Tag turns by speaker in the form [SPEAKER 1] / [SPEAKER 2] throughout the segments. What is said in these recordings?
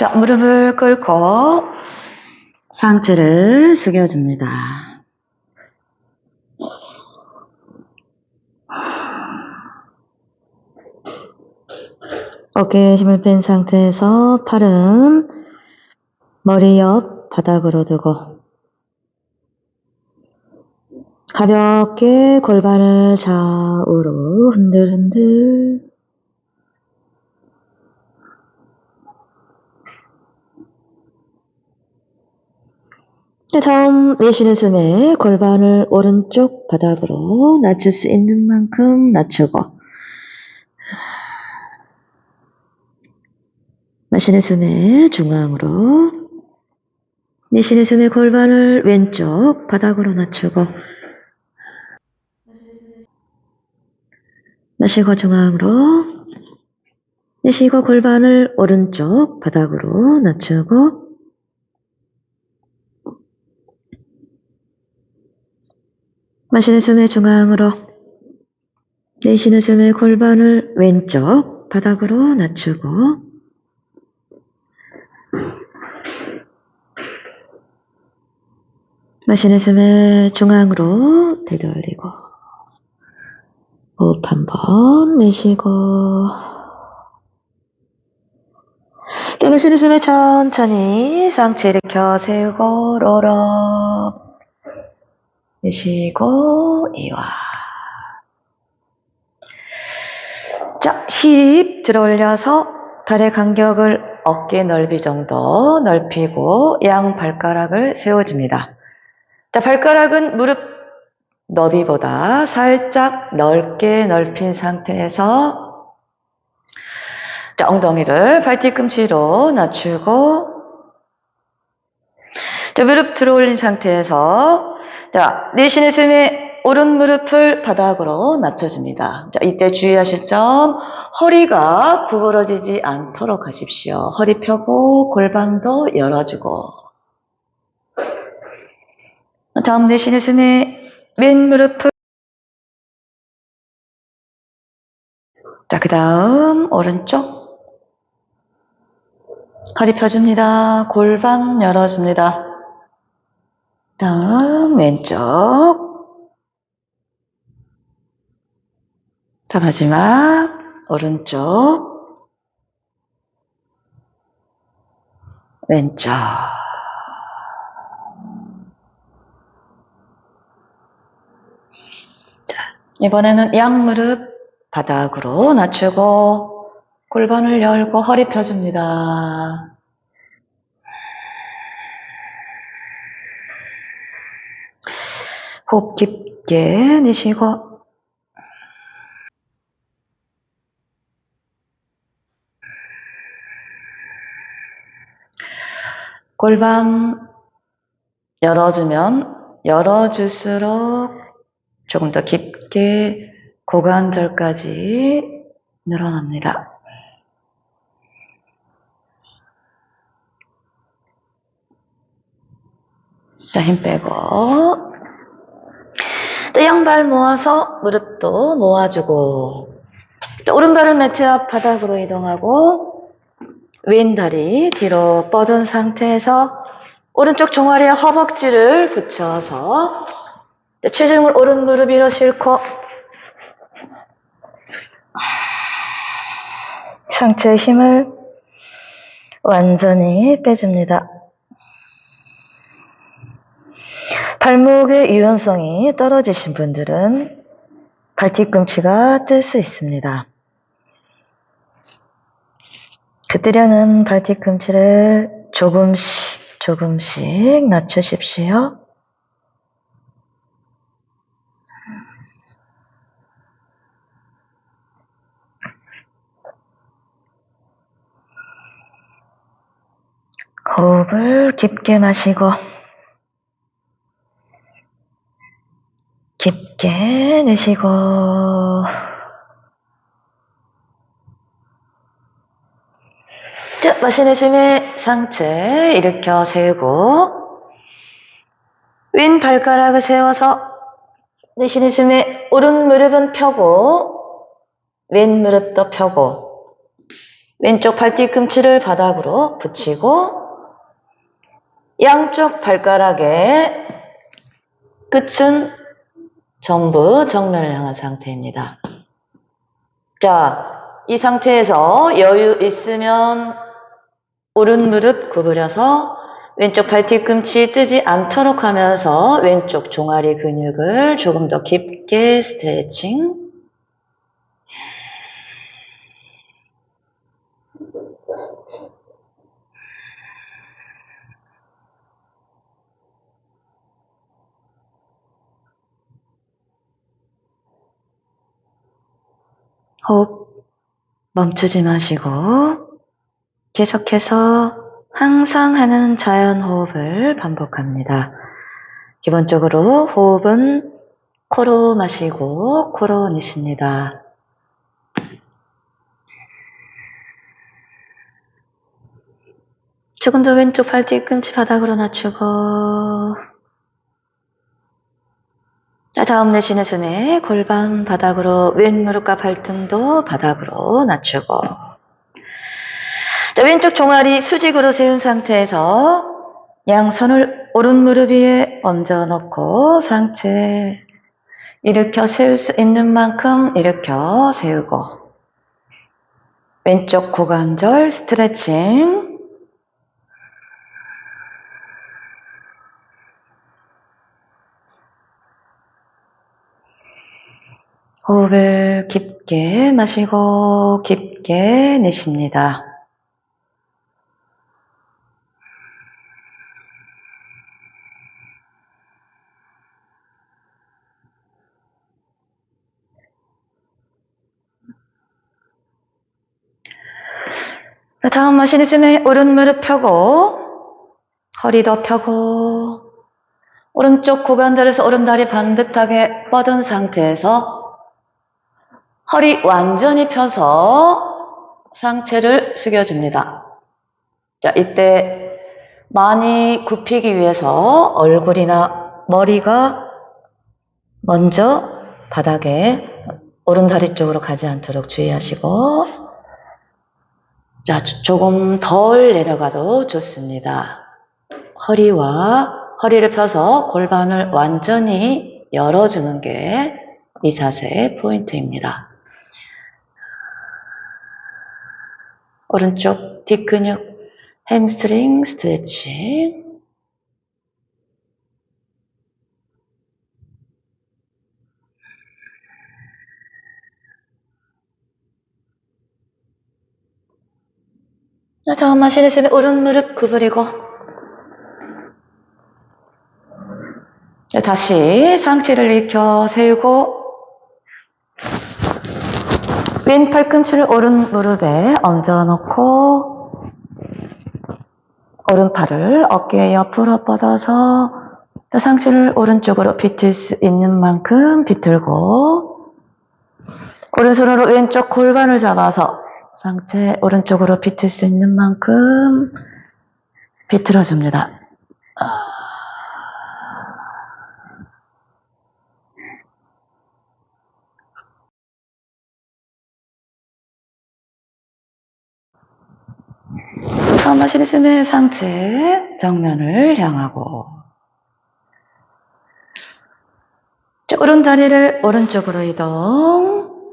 [SPEAKER 1] 자, 무릎을 꿇고 상체를 숙여줍니다. 어깨에 힘을 뺀 상태에서 팔은 머리 옆 바닥으로 두고 가볍게 골반을 좌우로 흔들흔들 네, 다음 내쉬는 숨에 골반을 오른쪽 바닥으로 낮출 수 있는 만큼 낮추고. 마시는 숨에 중앙으로 내쉬는 숨에 골반을 왼쪽 바닥으로 낮추고. 마시고 중앙으로 내쉬고 골반을 오른쪽 바닥으로 낮추고 마시는 숨에 중앙으로 내쉬는 숨에 골반을 왼쪽 바닥으로 낮추고 마시는 숨에 중앙으로 되돌리고 호흡 한번 내쉬고 자 마시는 숨에 천천히 상체 일으켜 세우고 롤업 내쉬고 이완 자, 힙 들어 올려서 발의 간격을 어깨 넓이 정도 넓히고 양 발가락을 세워줍니다. 자, 발가락은 무릎 너비보다 살짝 넓게 넓힌 상태에서 자, 엉덩이를 발뒤꿈치로 낮추고 자, 무릎 들어 올린 상태에서 자, 내쉬는 숨에 오른 무릎을 바닥으로 낮춰줍니다. 자, 이때 주의하실 점, 허리가 구부러지지 않도록 하십시오. 허리 펴고 골반도 열어주고. 다음 내쉬는 숨에 왼 무릎을 자, 그 다음 오른쪽 허리 펴줍니다. 골반 열어줍니다. 다음 왼쪽. 자 마지막. 오른쪽. 왼쪽. 자 이번에는 양무릎 바닥으로 낮추고 골반을 열고 허리 펴줍니다. 호흡 깊게 내쉬고 골반 열어주면 열어줄수록 조금 더 깊게 고관절까지 늘어납니다. 자, 힘 빼고 또 양발 모아서 무릎도 모아주고 또 오른발을 매트 앞 바닥으로 이동하고 왼 다리 뒤로 뻗은 상태에서 오른쪽 종아리에 허벅지를 붙여서 체중을 오른 무릎 위로 싣고 상체의 힘을 완전히 빼줍니다. 발목의 유연성이 떨어지신 분들은 발뒤꿈치가 뜰 수 있습니다. 그때려는 발뒤꿈치를 조금씩 조금씩 낮추십시오. 호흡을 깊게 마시고 깊게 내쉬고. 자, 마시는 숨에 상체 일으켜 세우고 왼 발가락을 세워서 내쉬는 숨에 오른 무릎은 펴고 왼 무릎도 펴고 왼쪽 발 뒤 꿈치를 바닥으로 붙이고 양쪽 발가락의 끝은 전부 정면을 향한 상태입니다. 자, 이 상태에서 여유 있으면 오른 무릎 구부려서 왼쪽 발 뒤꿈치 뜨지 않도록 하면서 왼쪽 종아리 근육을 조금 더 깊게 스트레칭. 호흡 멈추지 마시고 계속해서 항상 하는 자연 호흡을 반복합니다. 기본적으로 호흡은 코로 마시고 코로 내쉽니다. 조금 더 왼쪽 팔 뒤꿈치 바닥으로 낮추고 자, 다음 내쉬는 숨에 골반 바닥으로 왼 무릎과 발등도 바닥으로 낮추고. 자, 왼쪽 종아리 수직으로 세운 상태에서 양손을 오른 무릎 위에 얹어 놓고 상체 일으켜 세울 수 있는 만큼 일으켜 세우고. 왼쪽 고관절 스트레칭 호흡을 깊게 마시고 깊게 내쉽니다. 자, 다음 마시는 숨에 오른 무릎 펴고 허리도 펴고 오른쪽 고관절에서 오른 다리 반듯하게 뻗은 상태에서 허리 완전히 펴서 상체를 숙여줍니다. 자, 이때 많이 굽히기 위해서 얼굴이나 머리가 먼저 바닥에 오른 다리 쪽으로 가지 않도록 주의하시고 자, 조- 조금 덜 내려가도 좋습니다. 허리와 허리를 펴서 골반을 완전히 열어주는 게 이 자세의 포인트입니다. 오른쪽 뒷근육 햄스트링 스트레칭 자, 다음 마시는 숨에 오른 무릎 구부리고. 자, 다시 상체를 일으켜 세우고 왼 팔꿈치를 오른 무릎에 얹어 놓고 오른팔을 어깨 옆으로 뻗어서 또 상체를 오른쪽으로 비틀 수 있는 만큼 비틀고 오른손으로 왼쪽 골반을 잡아서 상체 오른쪽으로 비틀 수 있는 만큼 비틀어 줍니다. 숨에 상체 정면을 향하고. 자, 오른 다리를 오른쪽으로 이동.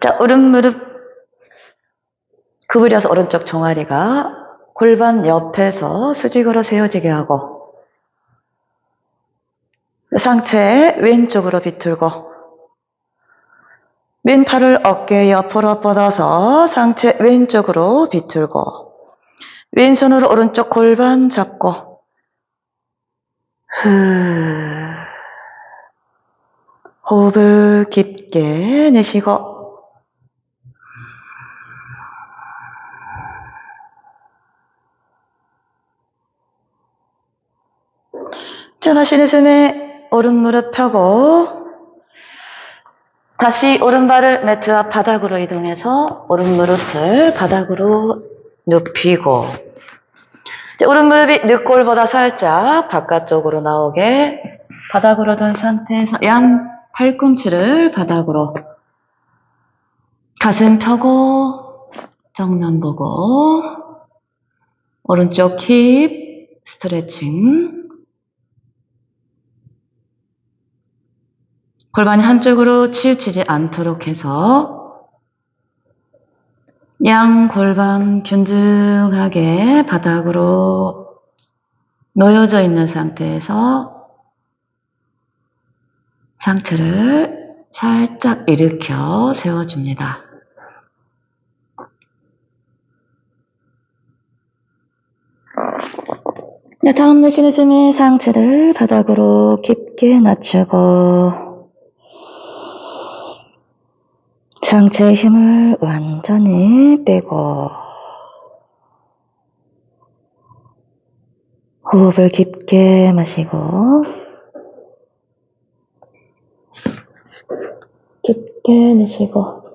[SPEAKER 1] 자, 오른 무릎 구부려서 오른쪽 종아리가 골반 옆에서 수직으로 세워지게 하고 상체 왼쪽으로 비틀고 왼팔을 어깨 옆으로 뻗어서 상체 왼쪽으로 비틀고 왼손으로 오른쪽 골반 잡고 후. 호흡을 깊게 내쉬고 자, 마시는 숨에 오른 무릎 펴고 다시 오른발을 매트 앞 바닥으로 이동해서 오른 무릎을 바닥으로 눕히고 이제 오른 무릎이 늑골보다 살짝 바깥쪽으로 나오게 바닥으로 둔 상태에서 양 팔꿈치를 바닥으로 가슴 펴고 정면 보고 오른쪽 힙 스트레칭 골반이 한쪽으로 치우치지 않도록 해서 양 골반 균등하게 바닥으로 놓여져 있는 상태에서 상체를 살짝 일으켜 세워줍니다. 네, 다음 내쉬는 숨에 상체를 바닥으로 깊게 낮추고 상체의 힘을 완전히 빼고 호흡을 깊게 마시고 깊게 내쉬고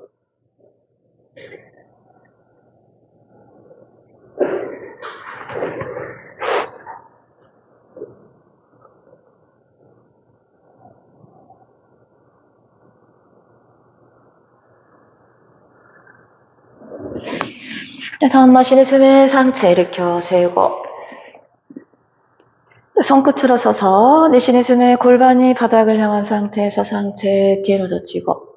[SPEAKER 1] 다음 마시는 숨에 상체 일으켜 세우고. 자, 손끝으로 서서 내쉬는 숨에 골반이 바닥을 향한 상태에서 상체 뒤로 젖히고.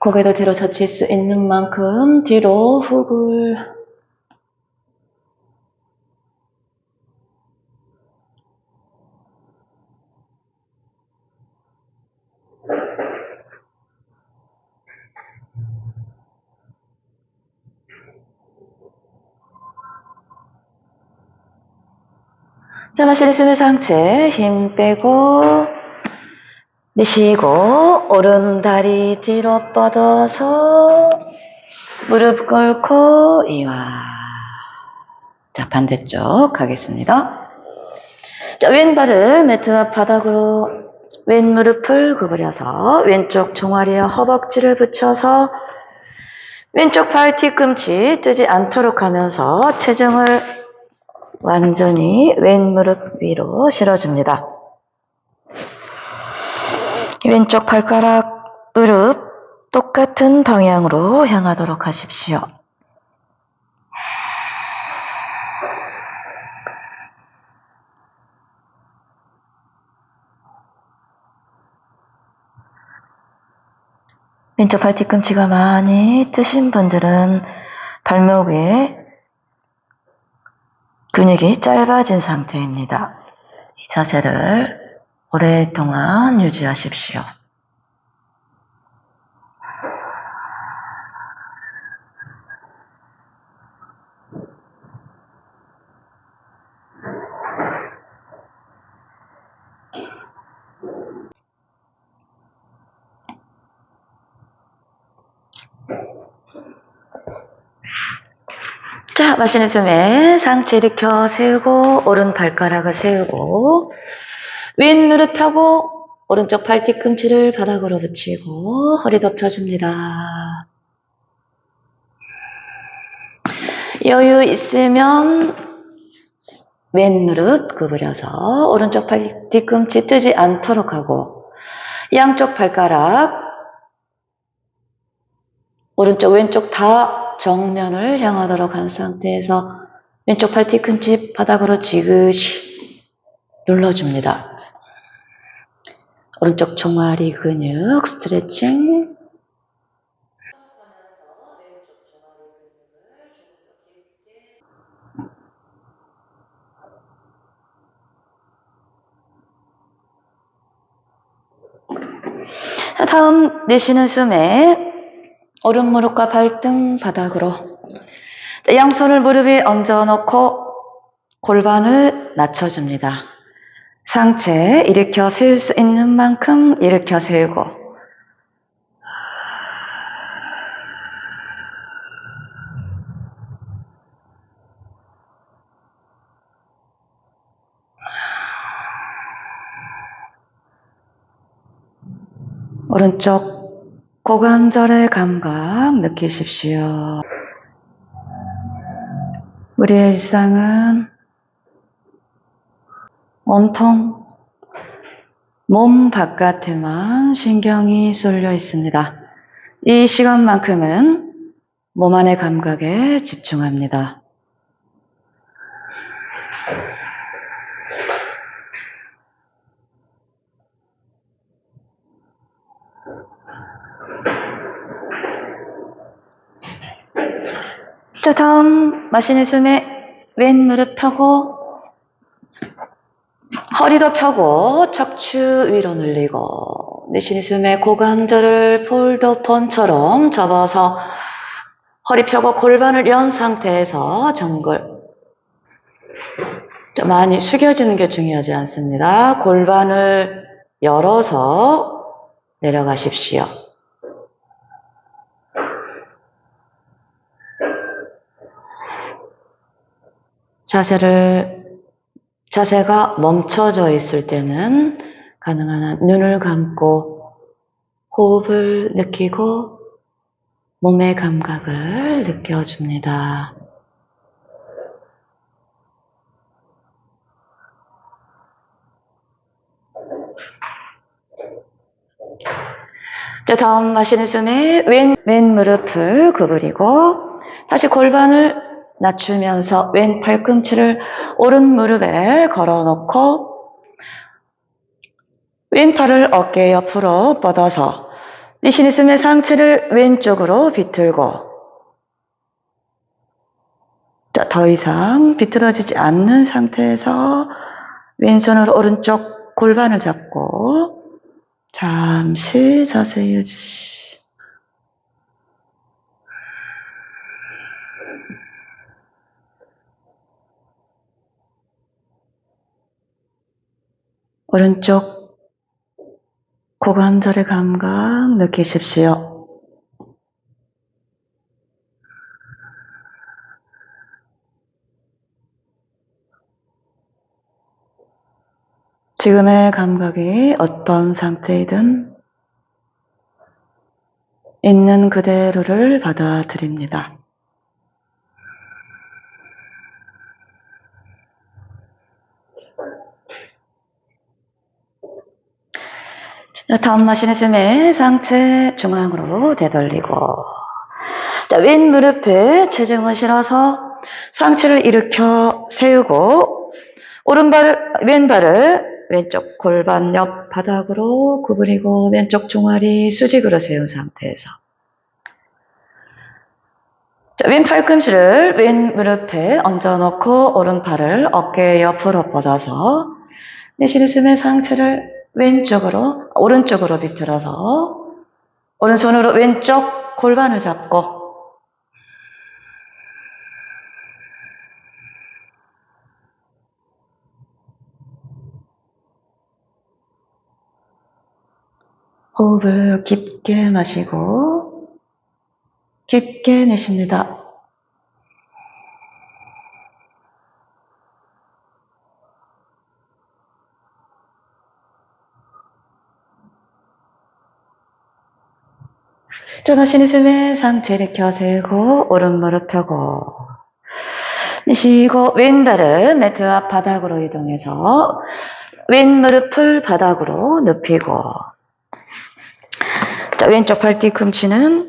[SPEAKER 1] 고개도 뒤로 젖힐 수 있는 만큼 뒤로 훅을 자, 마시는 숨에 상체 힘 빼고 내쉬고 오른 다리 뒤로 뻗어서 무릎 꿇고 이와 자 반대쪽 가겠습니다. 자 왼발을 매트 앞 바닥으로 왼 무릎을 구부려서 왼쪽 종아리에 허벅지를 붙여서 왼쪽 팔 뒤꿈치 뜨지 않도록 하면서 체중을 완전히 왼 무릎 위로 실어줍니다. 왼쪽 발가락, 무릎 똑같은 방향으로 향하도록 하십시오. 왼쪽 팔 뒤꿈치가 많이 뜨신 분들은 발목 위에 근육이 짧아진 상태입니다. 이 자세를 오랫동안 유지하십시오. 자, 마시는 숨에 상체 일으켜 세우고, 오른 발가락을 세우고, 왼 무릎 펴고, 오른쪽 팔 뒤꿈치를 바닥으로 붙이고, 허리 덮여줍니다. 여유 있으면, 왼 무릎 구부려서, 오른쪽 팔 뒤꿈치 뜨지 않도록 하고, 양쪽 발가락, 오른쪽, 왼쪽 다 정면을 향하도록 한 상태에서 왼쪽 팔 뒤꿈치 바닥으로 지그시 눌러줍니다. 오른쪽 종아리 근육 스트레칭. 다음 내쉬는 숨에 오른 무릎과 발등 바닥으로 자, 양손을 무릎 위에 얹어놓고 골반을 낮춰줍니다. 상체 일으켜 세울 수 있는 만큼 일으켜 세우고 오른쪽 고관절의 감각 느끼십시오. 우리의 일상은 몸통, 몸 바깥에만 신경이 쏠려 있습니다. 이 시간만큼은 몸 안의 감각에 집중합니다. 자, 다음 마시는 숨에 왼 무릎 펴고 허리도 펴고 척추 위로 늘리고 내쉬는 숨에 고관절을 폴더폰처럼 접어서 허리 펴고 골반을 연 상태에서 정글 좀 많이 숙여주는 게 중요하지 않습니다. 골반을 열어서 내려가십시오. 자세를 자세가 멈춰져 있을 때는 가능한 한 눈을 감고 호흡을 느끼고 몸의 감각을 느껴줍니다. 자, 다음 마시는 숨에 왼, 왼 무릎을 구부리고 다시 골반을 낮추면서 왼 팔꿈치를 오른 무릎에 걸어놓고 왼팔을 어깨 옆으로 뻗어서 내쉬는 숨에 상체를 왼쪽으로 비틀고 자, 더 이상 비틀어지지 않는 상태에서 왼손으로 오른쪽 골반을 잡고 잠시 자세 유지. 오른쪽 고관절의 감각 느끼십시오. 지금의 감각이 어떤 상태이든 있는 그대로를 받아들입니다. 다음 마시는 숨에 상체 중앙으로 되돌리고 자, 왼 무릎에 체중을 실어서 상체를 일으켜 세우고 오른발을 왼발을 왼쪽 골반 옆 바닥으로 구부리고 왼쪽 종아리 수직으로 세운 상태에서. 자, 왼 팔꿈치를 왼 무릎에 얹어놓고 오른팔을 어깨 옆으로 뻗어서 내쉬는 숨에 상체를 왼쪽으로 오른쪽으로 비틀어서 오른손으로 왼쪽 골반을 잡고 호흡을 깊게 마시고 깊게 내쉽니다. 좀 하시는 숨에 상체 일으켜 세우고 오른 무릎 펴고 내쉬고 왼발은 매트 앞 바닥으로 이동해서 왼 무릎을 바닥으로 눕히고 자, 왼쪽 팔 뒤꿈치는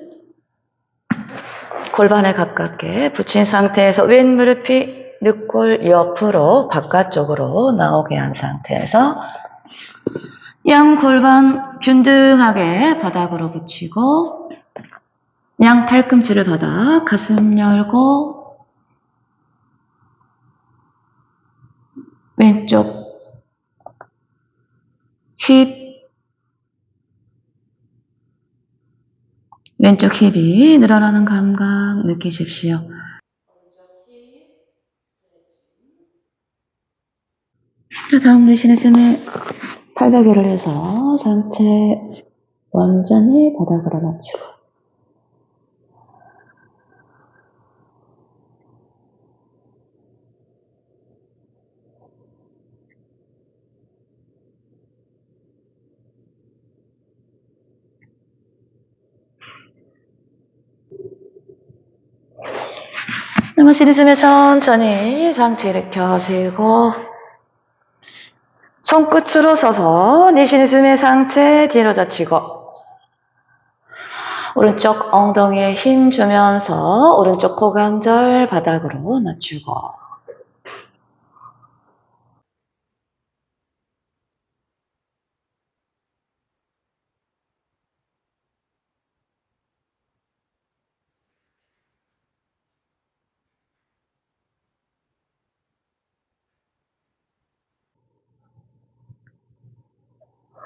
[SPEAKER 1] 골반에 가깝게 붙인 상태에서 왼 무릎이 늑골 옆으로 바깥쪽으로 나오게 한 상태에서 양 골반 균등하게 바닥으로 붙이고 양 팔꿈치를 닫아 가슴 열고 왼쪽 힙 왼쪽 힙이 늘어나는 감각 느끼십시오. 자, 다음 내쉬는 숨에 팔베개를 해서 상체 완전히 바닥으로 낮추고 마시는 숨에 천천히 상체 일으켜 세우고 손끝으로 서서 내쉬는 숨에 상체 뒤로 젖히고 오른쪽 엉덩이에 힘 주면서 오른쪽 고관절 바닥으로 낮추고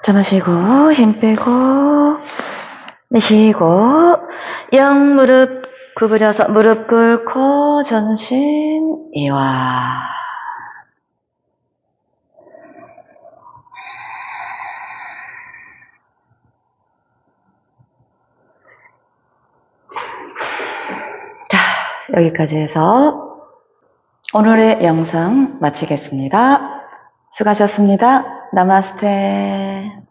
[SPEAKER 1] 자 마시고 힘 빼고 내쉬고 양 무릎 구부려서 무릎 꿇고 전신 이완 자 여기까지 해서 오늘의 영상 마치겠습니다. 수고하셨습니다. 나마스테.